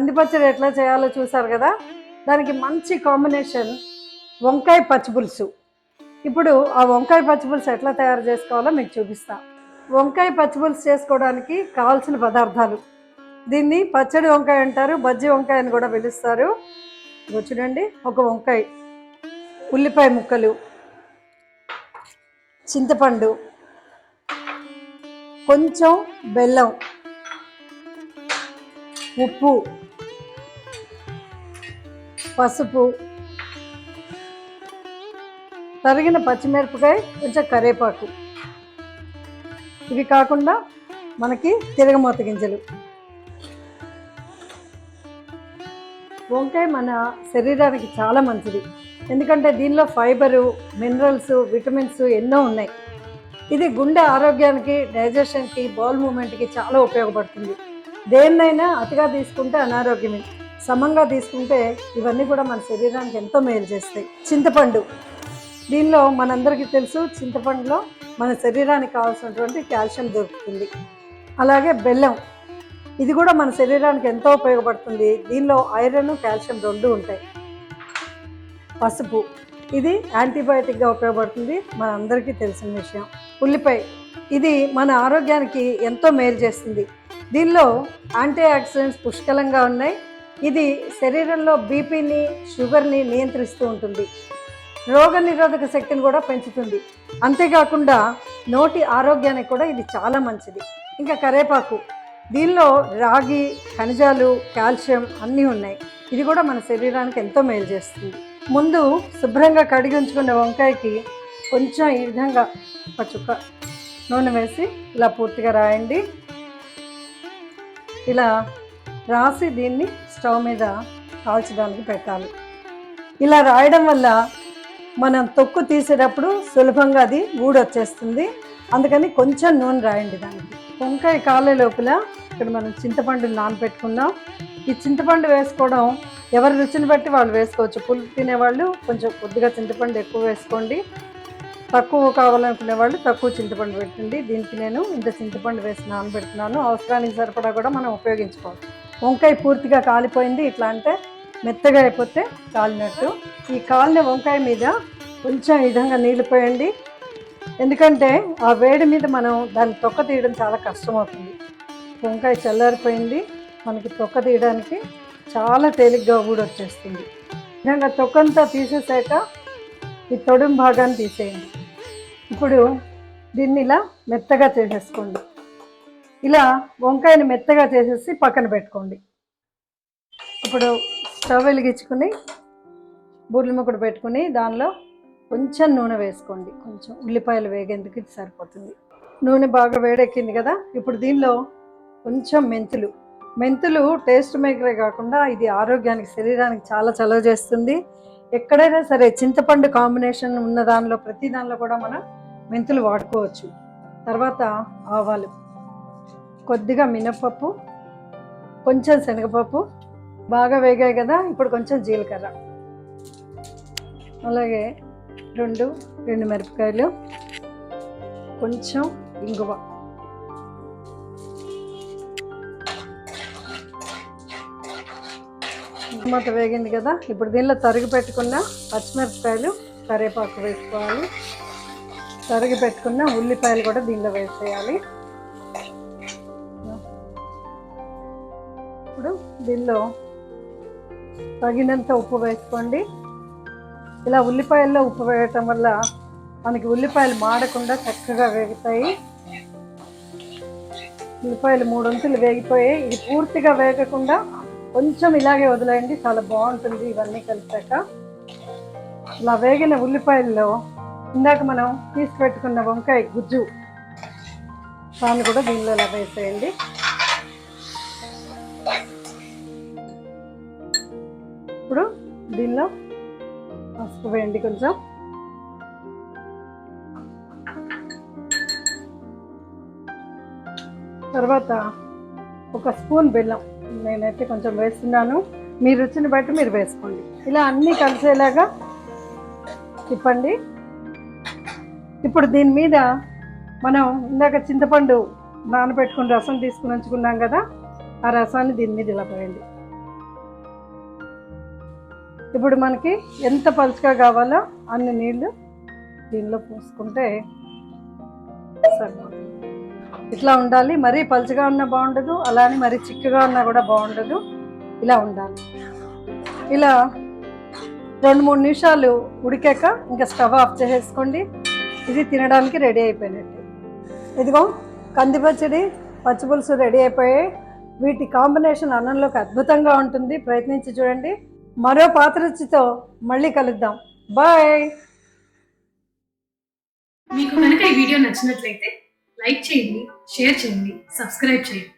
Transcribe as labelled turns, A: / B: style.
A: కంది పచ్చడి ఎట్లా చేయాలో చూసారు కదా? దానికి మంచి కాంబినేషన్ వంకాయ పచ్చిపులుసు ఇప్పుడు ఆ వంకాయ పచ్చిపులుసు ఎట్లా తయారు చేసుకోవాలో మీకు చూపిస్తా. వంకాయ పచ్చిపులుసు చేసుకోవడానికి కావాల్సిన పదార్థాలు. దీన్ని పచ్చడి వంకాయ అంటారు బజ్జి వంకాయ అని కూడా పిలుస్తారు. చూడండి ఒక వంకాయ. ఉల్లిపాయ ముక్కలు. చింతపండు. కొంచెం బెల్లం. ఉప్పు. పసుపు తరిగిన పచ్చిమిరపకాయ కొంచెం కరివేపాకు. ఇవి కాకుండా మనకి తిరగమూత గింజలు. వంకాయ మన శరీరానికి చాలా మంచిది. ఎందుకంటే దీనిలో ఫైబరు మినరల్స్ విటమిన్స్ ఎన్నో ఉన్నాయి. ఇది గుండె ఆరోగ్యానికి డైజెషన్కి బౌల్ మూమెంట్కి చాలా ఉపయోగపడుతుంది. దేన్నైనా అతిగా తీసుకుంటే అనారోగ్యమే. సమంగా తీసుకుంటే ఇవన్నీ కూడా మన శరీరానికి ఎంతో మేలు చేస్తాయి. చింతపండు. దీనిలో మనందరికీ తెలుసు చింతపండులో మన శరీరానికి కావాల్సినటువంటి కాల్షియం దొరుకుతుంది. అలాగే బెల్లం. ఇది కూడా మన శరీరానికి ఎంతో ఉపయోగపడుతుంది. దీనిలో ఐరన్ కాల్షియం రెండు ఉంటాయి. పసుపు. ఇది యాంటీబయాటిక్గా ఉపయోగపడుతుంది. మన అందరికీ తెలిసిన విషయం. ఉల్లిపాయ. ఇది మన ఆరోగ్యానికి ఎంతో మేలు చేస్తుంది. దీనిలో యాంటీ ఆక్సిడెంట్స్ పుష్కలంగా ఉన్నాయి. ఇది శరీరంలో బీపీని షుగర్ని నియంత్రిస్తూ ఉంటుంది. రోగ నిరోధక శక్తిని కూడా పెంచుతుంది. అంతేకాకుండా నోటి ఆరోగ్యానికి కూడా ఇది చాలా మంచిది. ఇంకా కరేపాకు. దీనిలో రాగి ఖనిజాలు కాల్షియం అన్నీ ఉన్నాయి. ఇది కూడా మన శరీరానికి ఎంతో మేలు చేస్తుంది. ముందు శుభ్రంగా కడిగి ఉంచుకున్న వంకాయకి కొంచెం ఈ విధంగా ఒక చుక్క నూనె వేసి ఇలా పూర్తిగా రాయండి. ఇలా రాసి దీన్ని స్టవ్ మీద కాల్చడానికి పెట్టాలి. ఇలా రాయడం వల్ల మనం తొక్కు తీసేటప్పుడు సులభంగా అది ఊడొచ్చేస్తుంది. అందుకని కొంచెం నూనె రాయండి దానికి. వంకాయ కాలే లోపల ఇక్కడ మనం చింతపండు నానబెట్టుకున్నాం. ఈ చింతపండు వేసుకోవడం ఎవరి రుచిని బట్టి వాళ్ళు వేసుకోవచ్చు. పులుపు తినేవాళ్ళు కొంచెం కొద్దిగా చింతపండు ఎక్కువ వేసుకోండి. తక్కువ కావాలనుకునే వాళ్ళు తక్కువ చింతపండు పెట్టండి. దీనికి నేను ఇంత చింతపండు వేసి నానబెడుతున్నాను. అవసరానికి సరిపడా కూడా మనం ఉపయోగించుకోవాలి వంకాయ పూర్తిగా కాలిపోయింది. ఇట్లా అంటే మెత్తగా అయిపోతే కాలినట్టు. ఈ కాలిన వంకాయ మీద కొంచెం విధంగా నీళ్ళు పోయండి. ఎందుకంటే ఆ వేడి మీద మనం దాన్ని తొక్క తీయడం చాలా కష్టమవుతుంది. వంకాయ చల్లారిపోయింది. మనకి తొక్క తీయడానికి చాలా తేలిగ్గా కూడా వచ్చేస్తుంది. విధంగా తొక్కంతా తీసేసాక ఈ తొడుం భాగాన్ని తీసేయండి. ఇప్పుడు దీన్ని ఇలా మెత్తగా చేసేసుకోండి. ఇలా వంకాయని మెత్తగా చేసేసి పక్కన పెట్టుకోండి. ఇప్పుడు స్టవ్ వెలిగించుకుని బూరెల ముక్కడు పెట్టుకుని దానిలో కొంచెం నూనె వేసుకోండి. కొంచెం ఉల్లిపాయలు వేగేందుకు ఇది సరిపోతుంది. నూనె బాగా వేడెక్కింది కదా ఇప్పుడు దీనిలో కొంచెం మెంతులు. మెంతులు టేస్ట్ మేకరే కాకుండా ఇది ఆరోగ్యానికి శరీరానికి చాలా చలవ చేస్తుంది. ఎక్కడైనా సరే చింతపండు కాంబినేషన్ ఉన్న దానిలో ప్రతి దానిలో కూడా మనం మెంతులు వాడుకోవచ్చు. తర్వాత ఆవాలు. కొద్దిగా మినపప్పు కొంచెం శనగపప్పు బాగా వేగాయి కదా ఇప్పుడు కొంచెం జీలకర్ర. అలాగే రెండు రెండు మిరపకాయలు కొంచెం ఇంగువ. టమాటా వేగింది కదా ఇప్పుడు దీనిలో తరిగి పెట్టుకున్న పచ్చిమిరపకాయలు కరివేపాకు వేసుకోవాలి. తరిగి పెట్టుకున్న ఉల్లిపాయలు కూడా దీనిలో వేసేయాలి. ఇప్పుడు దీనిలో తగినంత ఉప్పు వేసుకోండి. ఇలా ఉల్లిపాయల్లో ఉప్పు వేయటం వల్ల మనకి ఉల్లిపాయలు మాడకుండా చక్కగా వేగుతాయి. ఉల్లిపాయలు మూడొంతులు వేగిపోయాయి. ఇది పూర్తిగా వేగకుండా కొంచెం ఇలాగే వదిలేయండి. చాలా బాగుంటుంది ఇవన్నీ కలిసాక ఇలా వేగిన ఉల్లిపాయల్లో ఇందాక మనం తీసి పెట్టుకున్న వంకాయ గుజ్జు దాన్ని కూడా దీనిలో ఇలా వేసేయండి. ఇప్పుడు దీనిలో పసుపు వేయండి కొంచెం. తర్వాత ఒక స్పూన్ బెల్లం నేనైతే కొంచెం వేస్తున్నాను. మీ రుచిని బట్టి మీరు వేసుకోండి. ఇలా అన్నీ కలిసేలాగా తిప్పండి. ఇప్పుడు దీని మీద మనం ఇందాక చింతపండు నానబెట్టుకుని రసం తీసుకుని ఉంచుకున్నాం కదా ఆ రసాన్ని దీని మీద ఇలా పోయండి. ఇప్పుడు మనకి ఎంత పలుచగా కావాలో అన్ని నీళ్ళు దీనిలో పోసుకుంటే సరిపోతుంది. ఇట్లా ఉండాలి. మరీ పలుచగా ఉన్నా బాగుండదు. అలానే మరీ చిక్కగా ఉన్నా కూడా బాగుండదు. ఇలా ఉండాలి. ఇలా రెండు మూడు నిమిషాలు ఉడికాక ఇంకా స్టవ్ ఆఫ్ చేసేసుకోండి. ఇది తినడానికి రెడీ అయిపోయినట్టు. ఇదిగో కంది పచ్చడి పచ్చిపులుసు రెడీ అయిపోయాయి. వీటి కాంబినేషన్ అన్నంలోకి అద్భుతంగా ఉంటుంది. ప్రయత్నించి చూడండి. మరో పాత్రతో రుచితో మళ్ళీ కలుద్దాం. బాయ్
B: మీకు కనుక ఈ వీడియో నచ్చినట్లయితే లైక్ చేయండి షేర్ చేయండి సబ్స్క్రైబ్ చేయండి.